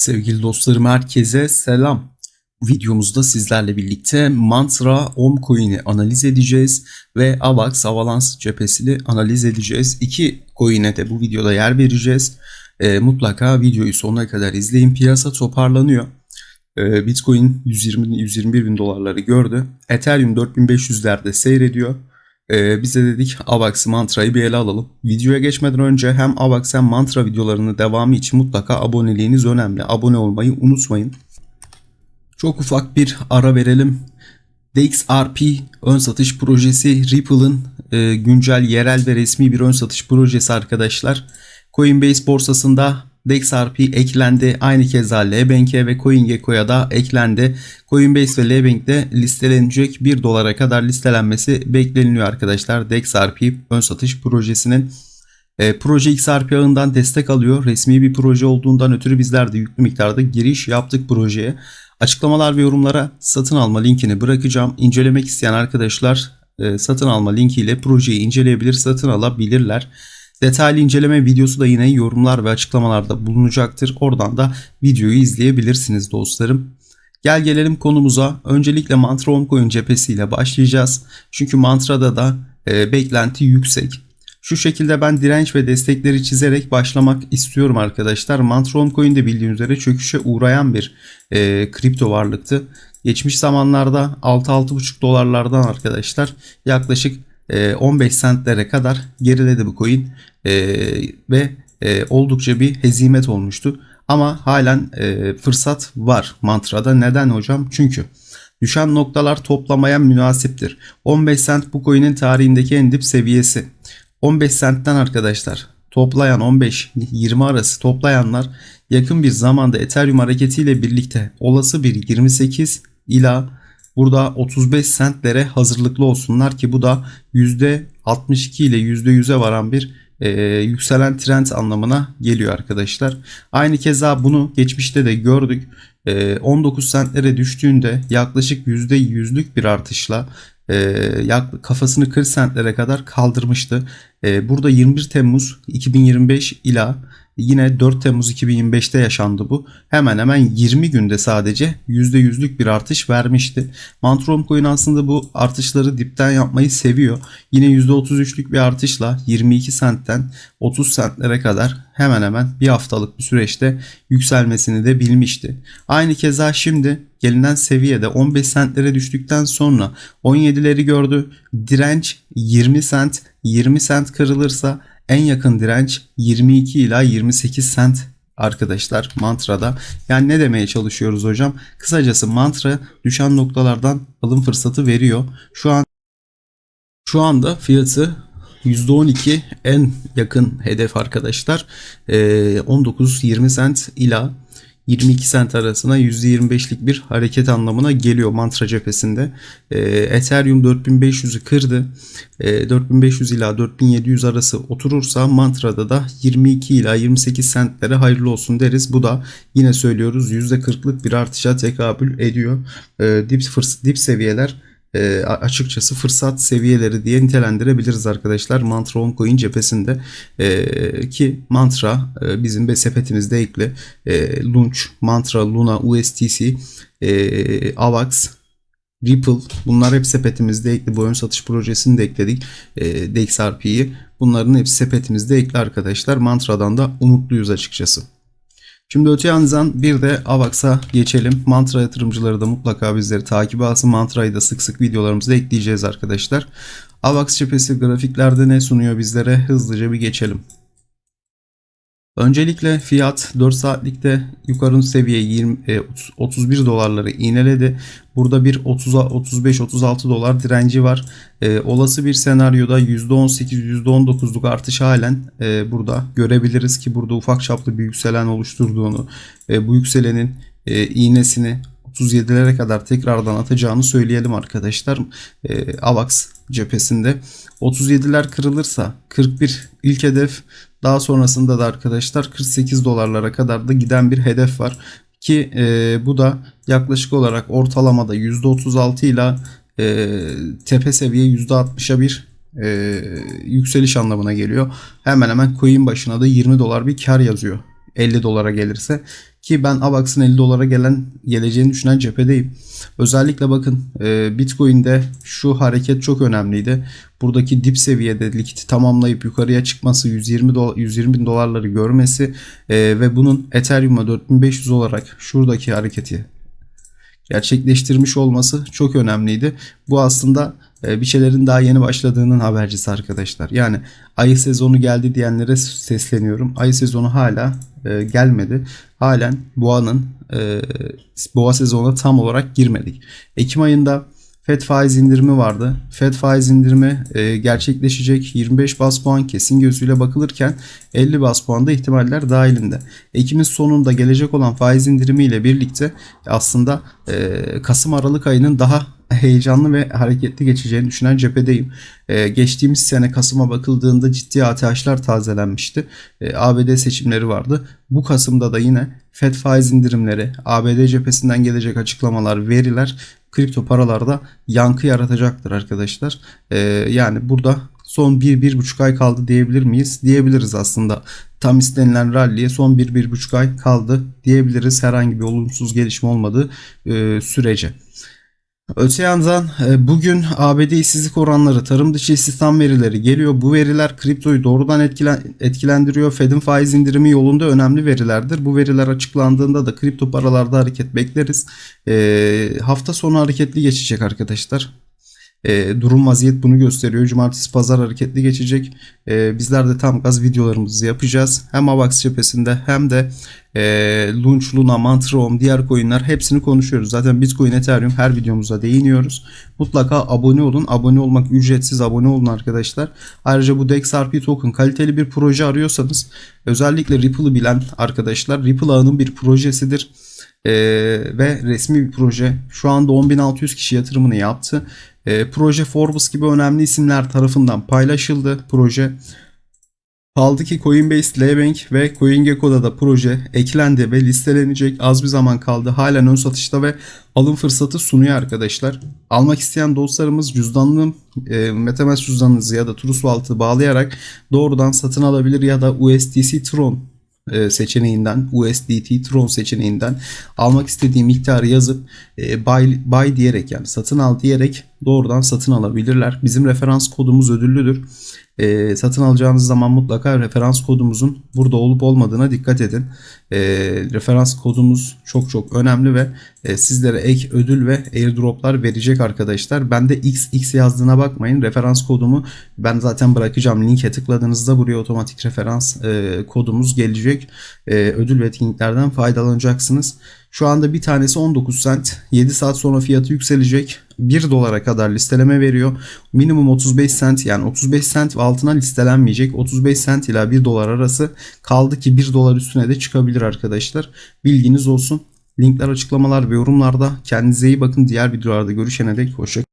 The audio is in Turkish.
Sevgili dostlarım herkese selam. Bu videomuzda sizlerle birlikte Mantra Om Coin'i analiz edeceğiz ve AVAX Avalanche cephesini analiz edeceğiz. İki coin'e de bu videoda yer vereceğiz. Ee, mutlaka videoyu sonuna kadar izleyin. Piyasa toparlanıyor. Ee, Bitcoin 120 121 bin dolarları gördü. Ethereum 4500'lerde seyrediyor. Ee, biz de dedik Avax Mantra'yı bir ele alalım. Videoya geçmeden önce hem Avax hem Mantra videolarının devamı için mutlaka aboneliğiniz önemli. Abone olmayı unutmayın. Çok ufak bir ara verelim. DXRP ön satış projesi Ripple'ın e, güncel yerel ve resmi bir ön satış projesi arkadaşlar. Coinbase borsasında DexRP eklendi. Aynı keza Lbank'e ve CoinGecko'ya da eklendi. Coinbase ve Lbank'de listelenecek 1 dolara kadar listelenmesi bekleniliyor arkadaşlar. DexRP ön satış projesinin. E, proje XRP ağından destek alıyor. Resmi bir proje olduğundan ötürü bizler de yüklü miktarda giriş yaptık projeye. Açıklamalar ve yorumlara satın alma linkini bırakacağım. İncelemek isteyen arkadaşlar e, satın alma linkiyle projeyi inceleyebilir, satın alabilirler. Detaylı inceleme videosu da yine yorumlar ve açıklamalarda bulunacaktır. Oradan da videoyu izleyebilirsiniz dostlarım. Gel gelelim konumuza. Öncelikle Mantra Oncoin cephesiyle başlayacağız. Çünkü Mantra'da da e, beklenti yüksek. Şu şekilde ben direnç ve destekleri çizerek başlamak istiyorum arkadaşlar. Mantra Oncoin de bildiğiniz üzere çöküşe uğrayan bir e, kripto varlıktı. Geçmiş zamanlarda 6-6,5 dolarlardan arkadaşlar yaklaşık 15 sentlere kadar geriledi bu coin e, ve e, oldukça bir hezimet olmuştu. Ama halen e, fırsat var mantrada. Neden hocam? Çünkü düşen noktalar toplamaya münasiptir. 15 sent bu coin'in tarihindeki en dip seviyesi. 15 sentten arkadaşlar toplayan 15-20 arası toplayanlar yakın bir zamanda Ethereum hareketiyle birlikte olası bir 28 ila Burada 35 sentlere hazırlıklı olsunlar ki bu da %62 ile %100'e varan bir e, yükselen trend anlamına geliyor arkadaşlar. Aynı keza bunu geçmişte de gördük. E, 19 sentlere düştüğünde yaklaşık %100'lük bir artışla e, kafasını 40 sentlere kadar kaldırmıştı. E, burada 21 Temmuz 2025 ila Yine 4 Temmuz 2025'te yaşandı bu. Hemen hemen 20 günde sadece %100'lük bir artış vermişti. Mantron Coin aslında bu artışları dipten yapmayı seviyor. Yine %33'lük bir artışla 22 sentten 30 sentlere kadar hemen hemen bir haftalık bir süreçte yükselmesini de bilmişti. Aynı keza şimdi gelinen seviyede 15 sentlere düştükten sonra 17'leri gördü. Direnç 20 sent, 20 sent kırılırsa en yakın direnç 22 ila 28 sent arkadaşlar mantrada. Yani ne demeye çalışıyoruz hocam? Kısacası mantra düşen noktalardan alım fırsatı veriyor. Şu an şu anda fiyatı %12 en yakın hedef arkadaşlar. 19-20 sent ila 22 sent arasına %25'lik bir hareket anlamına geliyor mantra cephesinde. E, Ethereum 4500'ü kırdı. E, 4500 ila 4700 arası oturursa mantrada da 22 ila 28 sentlere hayırlı olsun deriz. Bu da yine söylüyoruz %40'lık bir artışa tekabül ediyor. E, dip, dip seviyeler e, açıkçası fırsat seviyeleri diye nitelendirebiliriz arkadaşlar. Mantra Oncoin cephesinde e, ki Mantra e, bizim de sepetimizde ekli. E, Launch, Mantra, Luna, USTC, e, AVAX, Ripple bunlar hep sepetimizde ekli. Bu ön satış projesini de ekledik. E, DXRP'yi. Bunların hepsi sepetimizde ekli arkadaşlar. Mantra'dan da umutluyuz açıkçası. Şimdi öte yandan bir de AVAX'a geçelim. Mantra yatırımcıları da mutlaka bizleri takip alsın. Mantra'yı da sık sık videolarımızda ekleyeceğiz arkadaşlar. AVAX cephesi grafiklerde ne sunuyor bizlere? Hızlıca bir geçelim. Öncelikle fiyat 4 saatlikte yukarı seviye 20, 31 dolarları iğneledi. Burada bir 30 35-36 dolar direnci var. E, olası bir senaryoda %18-%19'luk artış halen e, burada görebiliriz ki burada ufak çaplı bir yükselen oluşturduğunu, e, bu yükselenin e, iğnesini 37'lere kadar tekrardan atacağını söyleyelim arkadaşlar. E, AVAX cephesinde 37'ler kırılırsa 41 ilk hedef daha sonrasında da arkadaşlar 48 dolarlara kadar da giden bir hedef var. Ki e, bu da yaklaşık olarak ortalamada %36 ile e, tepe seviye %60'a bir e, yükseliş anlamına geliyor. Hemen hemen coin başına da 20 dolar bir kar yazıyor 50 dolara gelirse ki ben AVAX'ın 50 dolara gelen geleceğini düşünen cephedeyim. Özellikle bakın e, Bitcoin'de şu hareket çok önemliydi. Buradaki dip seviyede likiti tamamlayıp yukarıya çıkması 120 dolar, 120 bin dolarları görmesi e, ve bunun Ethereum'a 4500 olarak şuradaki hareketi gerçekleştirmiş olması çok önemliydi. Bu aslında e, bir şeylerin daha yeni başladığının habercisi arkadaşlar. Yani ayı sezonu geldi diyenlere sesleniyorum. Ayı sezonu hala e, gelmedi. Halen boğanın e, boğa sezonuna tam olarak girmedik. Ekim ayında FED faiz indirimi vardı. FED faiz indirimi e, gerçekleşecek 25 bas puan kesin gözüyle bakılırken 50 bas puan da ihtimaller dahilinde. Ekim'in sonunda gelecek olan faiz indirimi ile birlikte aslında e, Kasım Aralık ayının daha heyecanlı ve hareketli geçeceğini düşünen cephedeyim. Ee, geçtiğimiz sene Kasım'a bakıldığında ciddi ATH'lar tazelenmişti. Ee, ABD seçimleri vardı. Bu Kasım'da da yine FED faiz indirimleri, ABD cephesinden gelecek açıklamalar, veriler kripto paralarda yankı yaratacaktır arkadaşlar. Ee, yani burada son 1-1,5 ay kaldı diyebilir miyiz? Diyebiliriz aslında. Tam istenilen rally'e son 1-1,5 ay kaldı diyebiliriz herhangi bir olumsuz gelişme olmadığı e, sürece. Öte yandan e, bugün ABD işsizlik oranları, tarım dışı istihdam verileri geliyor. Bu veriler kriptoyu doğrudan etkilen, etkilendiriyor. Fed'in faiz indirimi yolunda önemli verilerdir. Bu veriler açıklandığında da kripto paralarda hareket bekleriz. E, hafta sonu hareketli geçecek arkadaşlar. E, durum vaziyet bunu gösteriyor. Cumartesi pazar hareketli geçecek. E, bizler de tam gaz videolarımızı yapacağız. Hem AVAX cephesinde hem de e, Launch, Luna, Mantrom, diğer coinler hepsini konuşuyoruz. Zaten Bitcoin, Ethereum her videomuzda değiniyoruz. Mutlaka abone olun. Abone olmak ücretsiz. Abone olun arkadaşlar. Ayrıca bu DexRP token kaliteli bir proje arıyorsanız özellikle Ripple'ı bilen arkadaşlar Ripple ağının bir projesidir. Ee, ve resmi bir proje. Şu anda 10.600 kişi yatırımını yaptı. Ee, proje Forbes gibi önemli isimler tarafından paylaşıldı. Proje Kaldı ki Coinbase, Lbank ve CoinGecko'da da proje eklendi ve listelenecek. Az bir zaman kaldı. Halen ön satışta ve alım fırsatı sunuyor arkadaşlar. Almak isteyen dostlarımız cüzdanlı e, Metamask cüzdanınızı ya da Trust Wallet'ı bağlayarak doğrudan satın alabilir ya da USDC Tron e, seçeneğinden USDT Tron seçeneğinden almak istediği miktarı yazıp e, buy, buy diyerek yani satın al diyerek doğrudan satın alabilirler. Bizim referans kodumuz ödüllüdür. E, satın alacağınız zaman mutlaka referans kodumuzun burada olup olmadığına dikkat edin. E, referans kodumuz çok çok önemli ve e, sizlere ek ödül ve airdroplar verecek arkadaşlar. Ben de XX yazdığına bakmayın. Referans kodumu ben zaten bırakacağım. Linke tıkladığınızda buraya otomatik referans e, kodumuz gelecek. E, ödül ve etkinliklerden faydalanacaksınız. Şu anda bir tanesi 19 cent. 7 saat sonra fiyatı yükselecek. 1 dolara kadar listeleme veriyor. Minimum 35 cent yani 35 cent ve altına listelenmeyecek. 35 cent ila 1 dolar arası kaldı ki 1 dolar üstüne de çıkabilir arkadaşlar. Bilginiz olsun. Linkler açıklamalar ve yorumlarda. Kendinize iyi bakın. Diğer videolarda görüşene dek hoşçakalın.